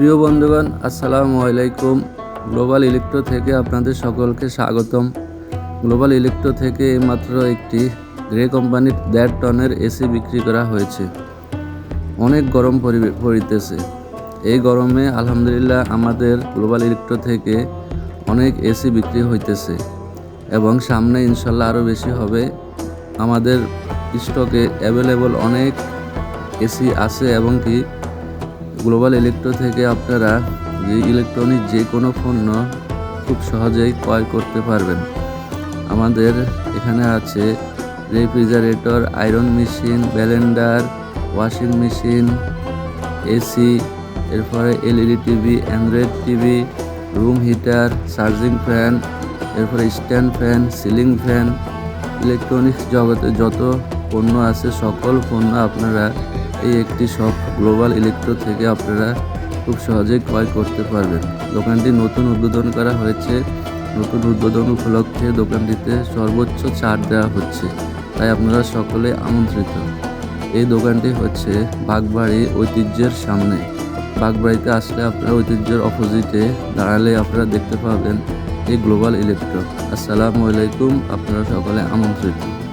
প্রিয় বন্ধুগণ, আসসালামু আলাইকুম। গ্লোবাল ইলেকট্রো থেকে আপনাদের সকলকে স্বাগতম। গ্লোবাল ইলেকট্রো থেকে এইমাত্র একটি গ্রে কোম্পানির দেড় টনের এসি বিক্রি করা হয়েছে। অনেক গরম পড়িতেছে। এই গরমে আলহামদুলিল্লাহ আমাদের গ্লোবাল ইলেকট্রো থেকে অনেক এসি বিক্রি হইতেছে এবং সামনে ইনশাল্লাহ আরও বেশি হবে। আমাদের স্টকে অ্যাভেলেবল অনেক এসি আছে এবং কি গ্লোবাল ইলেকট্রো থেকে আপনারা যে ইলেকট্রনিক যে কোনো পণ্য খুব সহজেই ক্রয় করতে পারবেন। আমাদের এখানে আছে refrigerator iron machine blender washing machine AC এরপরে LED TV Android TV room heater charging fan এরপরে stand fan ceiling fan electronics জগতে যত পণ্য আছে, সকল পণ্য আপনারা এই একটি শপ গ্লোবাল ইলেকট্রো থেকে আপনারা খুব সহজেই ক্রয় করতে পারবেন। দোকানটি নতুন উদ্বোধন করা হয়েছে। নতুন উদ্বোধন উপলক্ষে দোকানটিতে সর্বোচ্চ ছাড় দেওয়া হচ্ছে। তাই আপনারা সকলে আমন্ত্রিত। এই দোকানটি হচ্ছে বাগবাড়ি ঐতিহ্যের সামনে। বাগবাড়িতে আসলে আপনারা ঐতিহ্যের অপোজিটে দাঁড়ালে আপনারা দেখতে পাবেন এই গ্লোবাল ইলেকট্রো। আসসালামু আলাইকুম। আপনারা সকলে আমন্ত্রিত।